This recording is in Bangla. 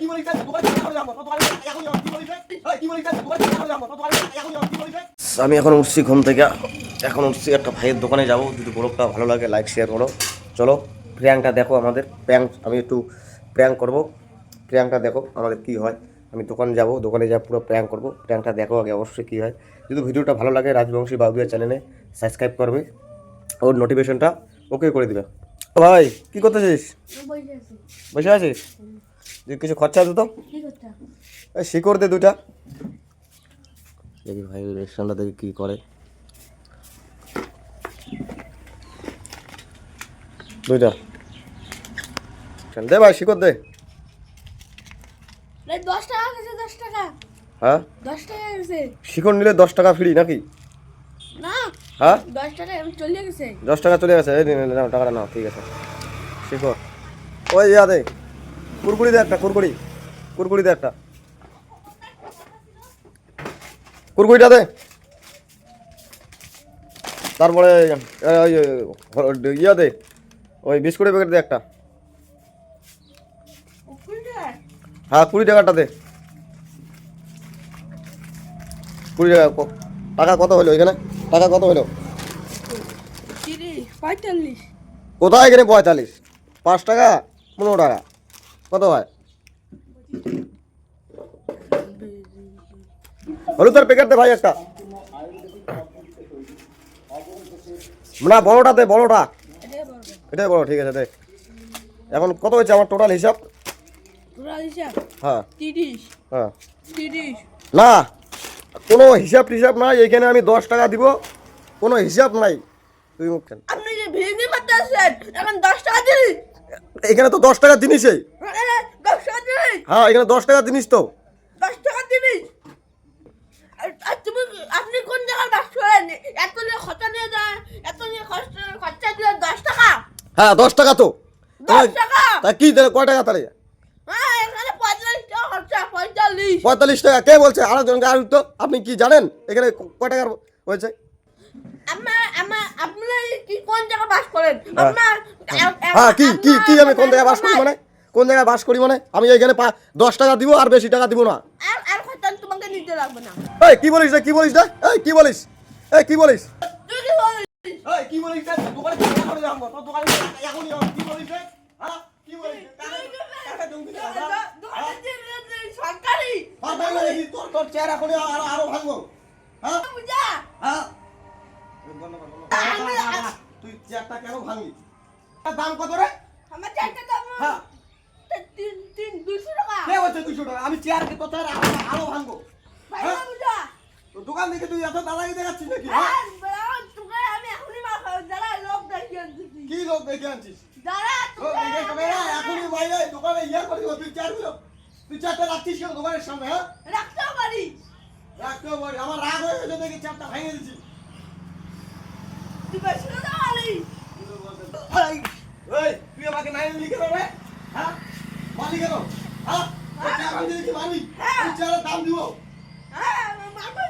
কি বলিস? আমি এখন উঠছি ঘুম থেকে। এখন উঠছি একটা ভাইয়ের দোকানে যাব। যদি ব্লগটা ভালো লাগে লাইক শেয়ার করো। চলো প্র্যাঙ্কটা দেখো আমাদের। প্র্যাঙ্ক আমি একটু প্র্যাঙ্ক করব। প্র্যাঙ্কটা দেখো আমাদের কি হয়। আমি দোকানে যাব দোকানে যা পুরো প্র্যাঙ্ক করব। প্র্যাঙ্কটা দেখো আগে অবশ্যই কী হয়। যদি ভিডিওটা ভালো লাগে রাজবংশী বাবুয়া চ্যানেলে সাবস্ক্রাইব করবে। ওর নোটিফিকেশনটা ওকে করে দিবে। ও ভাই কী করতেছিস? বসে বসে আছিস? কিছু খরচা আছে তো? কি এই শিকড় দে দুটা দেখি ভাই রেস্টুরেন্টটা দেখি কী করে। দুইটা। চল দে ভাই শিকড় দে। দশ টাকা দশ টাকা। হ্যাঁ? দশ টাকা গেছে। শিকড় নিলে দশ টাকা ফ্রি নাকি? না। হ্যাঁ? দশ টাকা এমনি চলে গেছে। দশ টাকা চলে গেছে। এই নাও টাকাটা নাও ঠিক আছে। শিকড়। ওই ইয়া দে। কুরকুরি দে একটা কুরকুরি। কুরকুরি দে একটা। কুরকুরিটা দে। তারপরে ইয়া দে ওই বিস্কুটের প্যাকেট দে একটা। হ্যাঁ কুড়ি টাকাটা দে। কুড়ি টাকা টাকা কত হলো এখানে? টাকা কত হলো? কোথায় এখানে পঁয়তাল্লিশ? পাঁচ টাকা পনেরো টাকা। কত হয়? হলুদের প্যাকেট দে ভাই একটা। না বড়টা দে বড়টা। এটাই বড় ঠিক আছে দে এখন কত হয়েছে আমার টোটাল হিসাব? হ্যাঁ। হ্যাঁ। না কোনো হিসাব টিসাব নাই এখানে আমি দশ টাকা দিব। কোনো হিসাব নাই। তুই মুখ কেন আপনি যে ভেঙে এখন দশ টাকা দিন এখানে তো দশ জিনিসই টাকা দিন হ্যাঁ এখানে দশ টাকার জিনিস তো। দশ টাকা তুমি আপনি কোন জায়গায় বাস করেন? এত নিয়ে খরচা নিয়ে এত নিয়ে খরচা খরচা দিয়ে দশ টাকা? হ্যাঁ দশ টাকা তো। দশ টাকা? তা কি কয় টাকা তাহলে? হ্যাঁ পঁয়তাল্লিশ টাকা টাকা কে বলছে? আরও জনকে আর তো আপনি কি জানেন? এখানে কয় টাকার হয়েছে? হ্যাঁ। হ্যাঁ কি কি কি আমি কোন জায়গায় বাস করি মানে? কোন জায়গায় বাস করি মানে? আমি এখানে পা- দশ টাকা দিব আর বেশি টাকা দিব না। আর আর খরচা তোমাকে নিতে লাগবে না। এই কি বলিস রে? কি বলিস রে? এই কি বলিস? এই কি বলিস? কি বলিস? এই কি বলিস রে? দোকানে টাকা করে যাব। তো দোকানে টাকা করে যাব। কি বলিস রে? হ্যাঁ? কি বলিস টাকা জমি দোকানে যে যে সরকারি। আর তোর তোর চেহারা করে আরও আরও ভাঙবো। হ্যাঁ? হ্যাঁ? তুই চেয়ারটা কেন ভাঙলি? দাম কত রে? আমার চারটা দাম হ্যাঁ। আমি চেয়ার কে তোর চেয়ার আরও ভাঙবো। হ্যাঁ? দোকান থেকে তুই এত দাদাগি দেখাচ্ছিস নাকি হ্যাঁ? লোক কি দেখে আনছিস? এখনই বাইরে দোকানে ইয়া করে দিব তুই চেয়ারগুলো তুই চেয়ারটা রাখছিস কেন দোকানের সামনে হ্যাঁ? রাখতেও পারি। রাখতেও পারি। আমার রাগ হয়ে গেছে দেখি চেয়ারটা ভেঙে দিচ্ছি তুই বেশি কথা তুই আমাকে নাই লিখে কেন? হ্যাঁ। দিয়েছি মালি হ্যাঁ। দাম দিব। হ্যাঁ মারবো